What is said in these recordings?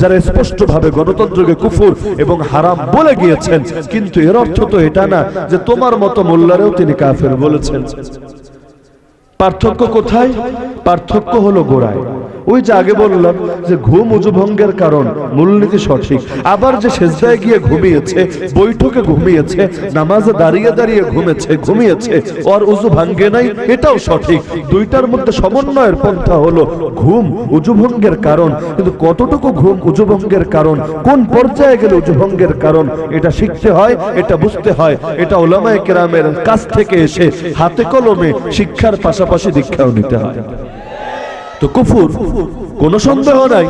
যারা স্পষ্টভাবে গণতন্ত্রকে কুফুর এবং হারাম বলে গিয়েছেন। কিন্তু এর অর্থ তো এটা না যে তোমার মতো মোল্লারেও তিনি কাফের বলেছেন। পার্থক্য কোথায়? পার্থক্য হলো গোড়ায়। ওই যে আগে বললাম যে ঘুম উজুভঙ্গের কারণ, মূলনীতি সঠিক। আবার যে সেজদায় গিয়ে ঘুমিয়েছে, বৈঠকে ঘুমিয়েছে, নামাজে দাঁড়িয়ে দাঁড়িয়ে ঘুমেছে, ঘুমিয়েছে, ওর উজু ভাঙ্গে নাই, এটাও সঠিক। দুইটার মধ্যে সমন্বয়ের পন্থা হলো ঘুম উজুভঙ্গের কারণ। কিন্তু কতটুকু ঘুম উজুভঙ্গের কারণ, কোন পর্যায়ে গেলে উজুভঙ্গের কারণ, এটা শিখতে হয়, এটা বুঝতে হয়, এটা ওলামায়ে কেরামের কাছ থেকে এসে হাতে কলমে শিক্ষার পাশাপাশি দীক্ষাও নিতে হয়। তো কুফুর কোনো সন্দেহ নাই।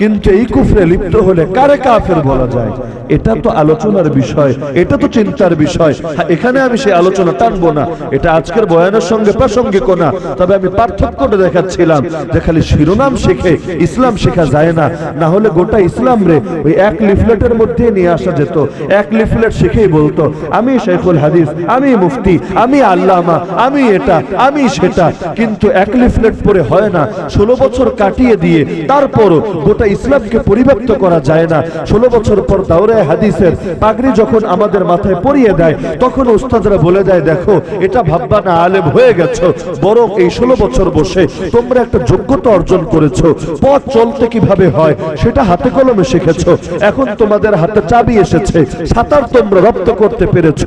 কিন্তু এই কুফরে লিপ্ত হলে কারে কাফের বলা যায়? এটা তো আলোচনার বিষয় এটা তো চিন্তার বিষয়। হ্যাঁ, এখানে আমি সেই আলোচনা টানবো না। এটা আজকের বয়ানের সঙ্গে প্রাসঙ্গিক না। তবে আমি পার্থক্যটা দেখাচ্ছিলাম যে খালি শিরোনাম শিখে ইসলাম শেখা যায় না। না হলে গোটা ইসলাম রে ওই এক লিফলেটের মধ্যে নিয়ে আসা যেত। এক লিফলেট শিখেই বলতো আমি শেখুল হাদিস আমি মুফতি আমি আল্লামা আমি এটা আমি সেটা। কিন্তু এক লিফলেট পরে হয় না। ষোলো বছর কাটিয়ে দিয়ে তারপরও গোটা ইসলামকে পরিব্যক্ত করা যায় না। ষোলো বছর পর দাওরে হাদিসের পাগড়ি যখন আমাদের মাথায় পরিয়ে দেয়, তখন উস্তাদরা বলে দেয়, দেখো, এটা ভাববা না আলেম হয়ে গেছো। বরং এই ষোলো বছর বসে তোমরা একটা যোগ্যতা অর্জন করেছ। পথ চলতে কীভাবে হয় সেটা হাতে কলমে শিখেছ। এখন তোমাদের হাতে চাবি এসেছে। সাঁতার তোমরা রপ্ত করতে পেরেছ।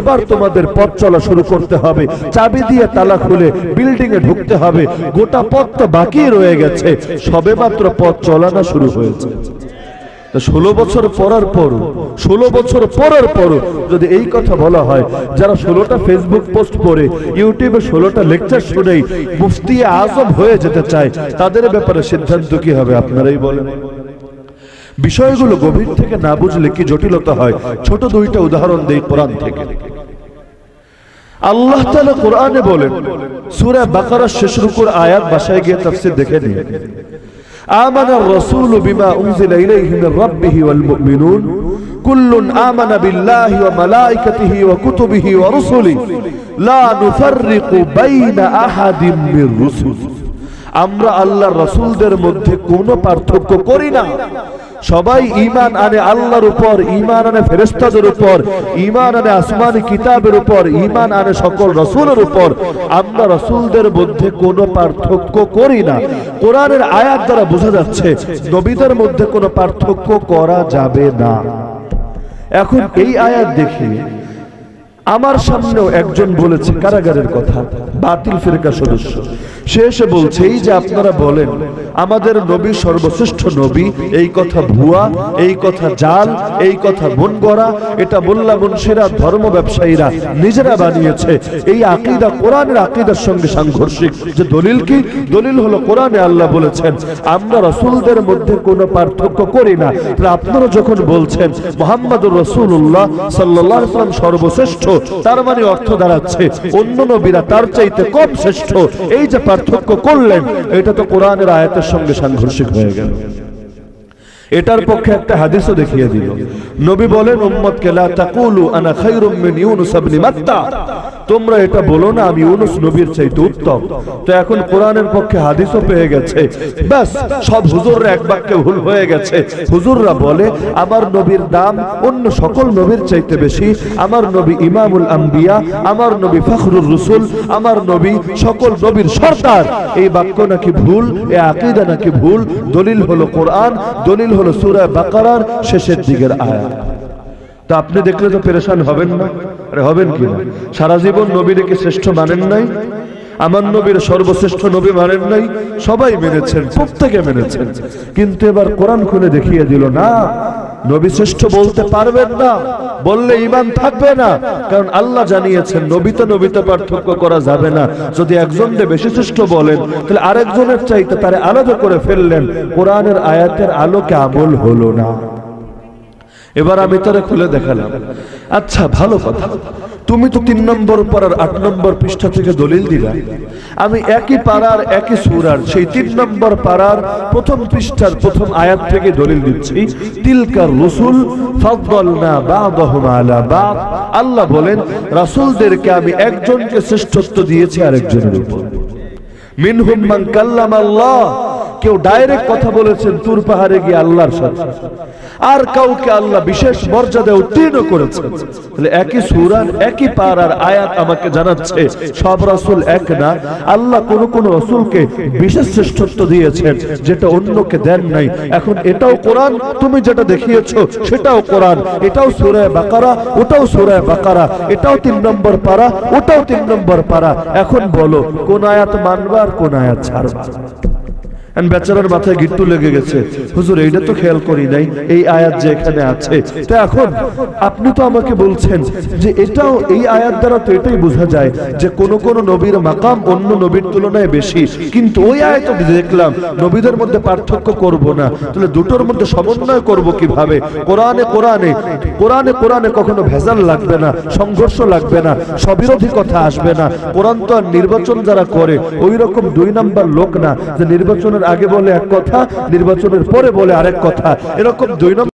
এবার তোমাদের পথ চলা শুরু করতে হবে। চাবি দিয়ে তালা খুলে বিল্ডিং এ ঢুকতে হবে। গোটা পথ তো বাকি রয়ে গেছে। সবে মাত্র পথ চলানো শুরু হয়েছে। ষোলো বছর পড়ার পর ষোলো বছর পড়ার পর যদি এই কথা বলা হয় যারা ষোলোটা ফেসবুক পোস্ট করে ইউটিউবে ষোলোটা লেকচার শুনেই মুফতি আজম হয়ে যেতে চায় তাদের ব্যাপারে সিদ্ধান্ত কি হবে আপনারাই বলেন। বিষয়গুলো গভীর থেকে না বুঝলে কি জটিলতা হয়? ছোট দুইটা উদাহরণ দেই কোরআন থেকে। আল্লাহ তাআলা কোরআনে বলেন সূরা বাকারার শেষ রুকুর আয়াত বাসায় গিয়ে তাফসীর দেখে নিন آمن الرسول بما أنزل إليه من ربه والمؤمنون كل آمن بالله وملائكته وكتبه ورسله لا نفرق بين أحد من رسله আমরা আল্লাহর রাসূলদের মধ্যে কোনো পার্থক্য করি না সবাই ঈমান আনে আল্লাহর উপর, ঈমান আনে ফেরেশতাদের উপর, ঈমান আনে আসমানি কিতাবের উপর, ঈমান আনে সকল রসুলের উপর। আমরা রসুলদের মধ্যে কোনো পার্থক্য করি না। কোরআনের আয়াত দ্বারা বোঝা যাচ্ছে, নবীদের মধ্যে কোনো পার্থক্য করা যাবে না। এখন এই আয়াত দেখি আমার সামনেও একজন বলেছে কারাগারের কথা, বাতিল ফিরকা সদস্য। সে এসে বলছে, এই যে আপনারা বলেন, আমাদের নবী সর্বশ্রেষ্ঠ নবী, এই কথা ভুয়া, এই কথা জাল, এই কথা মন গড়া এটা মোল্লা মুন্সিরা, ধর্ম ব্যবসায়ীরা নিজেরা বানিয়েছে। এই আকিদা কোরআনের আকিদার সঙ্গে সাংঘর্ষিক। যে দলিল কি? দলিল হলো কোরআনে আল্লাহ বলেছেন, আমরা রসুলদের মধ্যে কোনো পার্থক্য করি না। আপনারা যখন বলছেন, মোহাম্মদুর রসুল্লাহ সাল্লাহ সাল্লাম সর্বশ্রেষ্ঠ, তার মানে অর্থ দাঁড়াচ্ছে, অন্য নবীরা তার চাইতে কম শ্রেষ্ঠ। এই যে পার্থক্য করলেন, এটা তো কোরআনের আয়াতের সঙ্গে সাংঘর্ষিক হয়ে গেল। এটার পক্ষে একটা হাদিসও দেখিয়ে দিল। নবী বলেন উম্মত কেলা তাকুলু আনা খাইরুম মিন ইউনুস ইবনে মাত্তা। তোমরা এটা বলো না, আমি ইউনুস নবীর চাইতে উত্তম। তো এখন কোরআনের পক্ষে হাদিসও পেয়ে গেছে। ব্যাস, সব হুজুররা এক বাক্যে ভুল হয়ে গেছে। হুজুররা বলে, আমার নবীর দাম অন্য সকল নবীর চাইতে বেশি। আমার নবী ইমামুল আম্বিয়া, আমার নবী ফখরুর রসুল, আমার নবী সকল নবীর সর্দার। এই বাক্য নাকি ভুল, এ আকিদা নাকি ভুল? দলিল হলো কোরআন, দলিল হলো সূরা বাকারার শেষের দিকের আয়াত। তা আপনি দেখলে তো পেরেশান হবেন না। আরে হবেন কি না? সারা জীবন নবীকে শ্রেষ্ঠ মানেন নাই। আমার নবীর সর্বশ্রেষ্ঠ নবী মানেন নাই। সবাই মেনেছেন, প্রত্যেকে মেনেছেন। কিন্তু এবার কোরআন খুলে দেখিয়ে দিল, না, নবী শ্রেষ্ঠ বলতে পারবেন না, বললে ইমান থাকবে না। কারণ আল্লাহ জানিয়েছেন, নবীতে নবীতে পার্থক্য করা যাবে না। যদি একজনকে বেশি শ্রেষ্ঠ বলেন, তাহলে আরেকজনের চাইতে তারে আলাদা করে ফেললেন। কোরআনের আয়াতের আলোকে আমল হলো না। এবার আমি তারা খুলে দেখালাম। আচ্ছা ভালো কথা। তুমি তো তিন নম্বর পাড়ার আট নম্বর পৃষ্ঠা থেকে দলিল দিলা। আমি একই পাড়ার একই সুরার, সেই তিন নম্বর পাড়ার প্রথম পৃষ্ঠার প্রথম আয়াত থেকে দলিল দিচ্ছি। তিলকার রসুল ফাদ্দালনা বা'দাহুম আলা বা'দ। আল্লাহ বলেন, রাসূলদেরকে আমি একজনকে শ্রেষ্ঠত্ব দিয়েছি আরেকজনের উপর। মিনহুম মান কাল্লাম আল্লাহ কেউ ডাইরেক্ট কথা বলেছেন, তুর পাহাড়ে গিয়ে আল্লাহর সাথে। আর কাউকে আল্লাহ বিশেষ মর্যাদা উত্তীর্ণ করেছেন। তাহলে একই সুরান একই পাড়ার আয়াত আমাকে জানাচ্ছে, সব রাসূল এক না। আল্লাহ কোন কোন রাসূলকে বিশেষ শ্রেষ্ঠত্ব দিয়েছেন, যেটা অন্যকে দেন নাই। এখন এটাও কোরআন, তুমি যেটা দেখিয়েছো, সেটাও কোরআন। এটাও সূরা বাকারা, ওটাও সূরা বাকারা। এটাও তিন নম্বর পারা, ওটাও তিন নম্বর পারা। এখন বলো, কোন আয়াত মানবা আর কোন আয়াত ছাড়বা? And বেচারার মাথায় গিট্টু লেগে গেছে। হুজুর, এইটা তো খেয়াল করি নাই, এই আয়াত যে এখানে আছে। তো এখন, আপনি তো আমাকে বলছেন যে এটাও, এই আয়াত দ্বারা তো এটাই বোঝা যায় যে কোন কোন নবীর মাকাম অন্য নবীর তুলনায় বেশি। কিন্তু ওই আয়াত দেখলাম, নবীদের মধ্যে পার্থক্য করব না। তাহলে দুটোর মধ্যে সমন্বয় করব কীভাবে? কোরআনে কোরআনে কোরআনে কোরআনে কখনো ভেজাল লাগবে না, সংঘর্ষ লাগবে না সবিরোধী কথা আসবে না। কোরআন তো আর নির্বাচন যারা করে, ওই রকম দুই নাম্বার লোক না যে নির্বাচনের আগে বলে এক কথা নির্বাচনের পরে বলে আরেক কথা। এরকম দুই